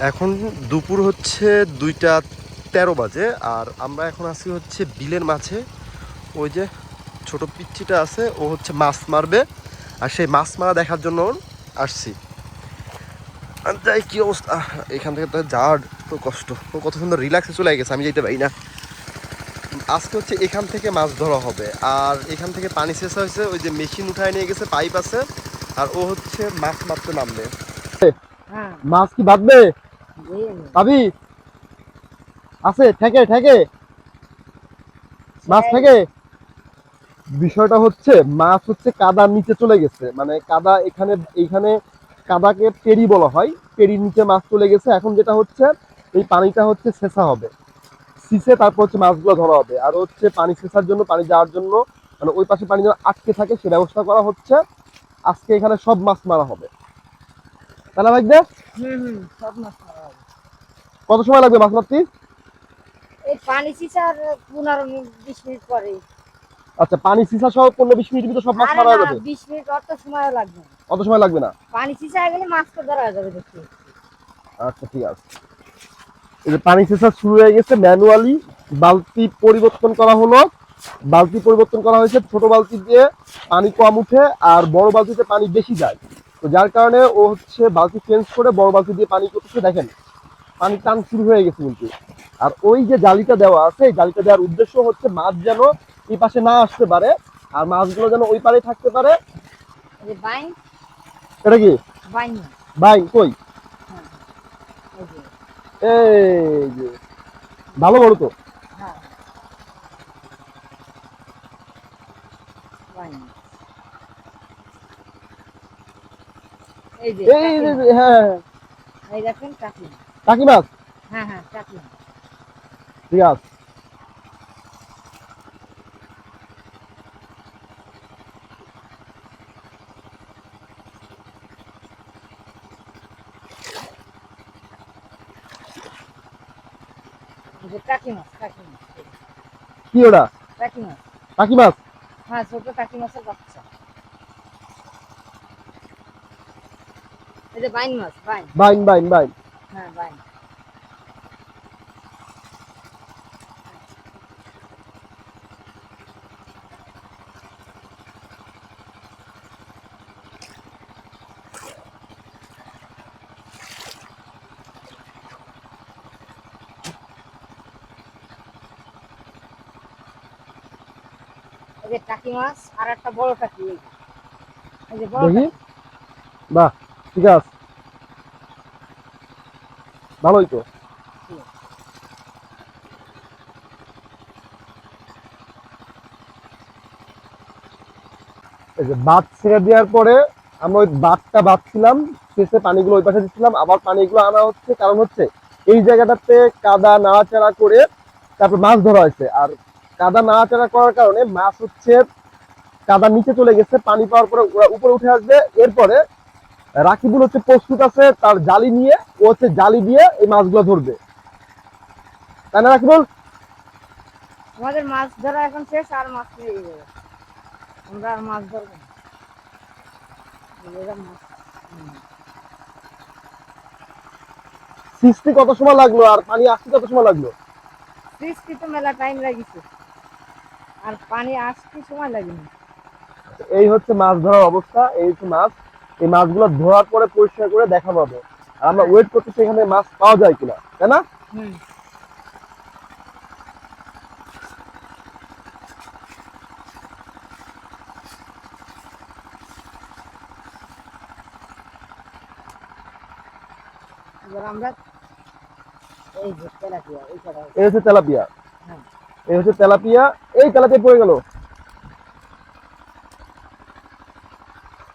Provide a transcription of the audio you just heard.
এখন দুপুর হচ্ছে দুইটা তেরো বাজে, আর আমরা এখন আছি হচ্ছে বিলের মাঝে। ওই যে ছোট পিচ্ছিটা আছে, ও হচ্ছে মাছ মারবে, আর সেই মাছ মারা দেখার জন্য আসছি। যাই, কী অবস্থা? এখান থেকে তো যাওয়ার তো কষ্ট। ও কত সুন্দর রিল্যাক্সে চলে গেছে, আমি যেতে পারি না। আজকে হচ্ছে এখান থেকে মাছ ধরা হবে, আর এখান থেকে পানি শেষ হয়েছে, ওই যে মেশিন উঠায় নিয়ে গেছে পাইপ আছে, আর ও হচ্ছে মাছ মারতে নামবে। হ্যাঁ। মাছ কি বাঁধবে? আছে, ঠেকে ঠেকে। মাছ থেকে বিষয়টা হচ্ছে, মাছ হচ্ছে কাদার নিচে চলে গেছে। মানে কাদা এখানে, এইখানে কাদাকে পেরি বলা হয়। পেরির নিচে মাছ চলে গেছে। এখন যেটা হচ্ছে, এই পানিটা হচ্ছে শেষা হবে। সিসে তারপর হচ্ছে মাছগুলো ধরা হবে। আর হচ্ছে পানি শেষার জন্য, পানি যাওয়ার জন্য মানে ওই পাশে পানি যেন আটকে থাকে, সে ব্যবস্থা করা হচ্ছে। আজকে এখানে সব মাছ মারা হবে। তাহলে ভাই হুম কত সময় লাগবে মাছ মারতে এই পানি সিসার পনেরো মিনিট বিশ মিনিট পরে। আচ্ছা পানি সিসা সহ পনেরো বিশ মিনিটের ভিতরে সব মাছ মারা যাবে? বিশ মিনিট অত সময় লাগবে অত সময় লাগবে না? পানি সিসা গেলে মাছ তো ধরা যাবে দেখছি আচ্ছা ঠিক আছে। এই যে পানি সেচা শুরু হয়ে গেছে ম্যানুয়ালি বালতি পরিবর্তন করা হলো। বালতি পরিবর্তন করা হয়েছে ছোট বালতি দিয়ে পানি কম উঠে আর বড় বালতিতে পানি বেশি যায়। তো যার কারণে ও হচ্ছে বালতি চেঞ্জ করে বড় বালতি দিয়ে পানি করতেছে দেখেন। পানি টান শুরু হয়ে গেছে কিন্তু। আর ওই যে জালিটা দেওয়া আছে এই জালিটা দেওয়ার উদ্দেশ্য হচ্ছে মাছ যেন এই পাশে না আসতে পারে আর মাছগুলো যেন ওই পারে থাকতে পারে। এই এটা কি? বাইন। কই? হ্যাঁ এই যে। ভালো বড় তো হ্যাঁ বাইন এই যে হ্যাঁ মাছ। এই দেখেন কাকি। কাকি মাছ হ্যাঁ হ্যাঁ কাকি। ঠিক আছে কাকি মাছ কাকি মাছ কি ওটা কাকি মাছ কাকি মাছ হ্যাঁ ছোট কাকি মাছের বাচ্চা। এই যে বাইন মাছ বাইন বাইন বাইন বাইন হ্যাঁ বাইন এই যে টাকি মাছ আর একটা বড় টাকি এই যে। এই যে বড় দেখি টাকি। বাহ ঠিক আছে। ভালোই তো। এই যে বাদ ছেড়ে দেওয়ার পরে আমরা ওই বাদটা বাঁধছিলাম, শেষে পানিগুলো ওই পাশে দিচ্ছিলাম, আবার পানিগুলো আনা হচ্ছে। কারণ হচ্ছে, এই জায়গাটাতে কাদা নাড়াচাড়া করে তারপর মাছ ধরা হয়েছে। আর কাদা নাড়াচাড়া করার কারণে মাছ হচ্ছে কাদা নিচে চলে গেছে, পানি পাওয়ার পরে উপরে উঠে আসবে। এরপরে রাকিবুল হচ্ছে প্রস্তুত আছে তার জালি নিয়ে ও হচ্ছে জালি দিয়ে এই মাছগুলো ধরবে। তাই না রাকিবুল? আমাদের মাছ ধরা এখন শেষ আর মাছ পেয়ে যাবে আমরা আর মাছ ধরবো। সৃষ্টি কত সময় লাগল? আর পানি আসতে কত সময় লাগল? বৃষ্টি তো মেলা টাইম লাগিছে। আর পানি আসতে সময় লাগেনি। এই হচ্ছে মাছ ধরার অবস্থা এই হচ্ছে মাছ। এই মাছগুলো ধরার পরে পরিষ্কার করে দেখা পাবো আর আমরা ওয়েট করতেছি এখানে মাছ পাওয়া যায় কিনা তাই না? আমরা এই যে তেলাপিয়া এই হচ্ছে তেলাপিয়া। হ্যাঁ। এই হচ্ছে তেলাপিয়া এই তেলাপিয়া পড়ে গেল।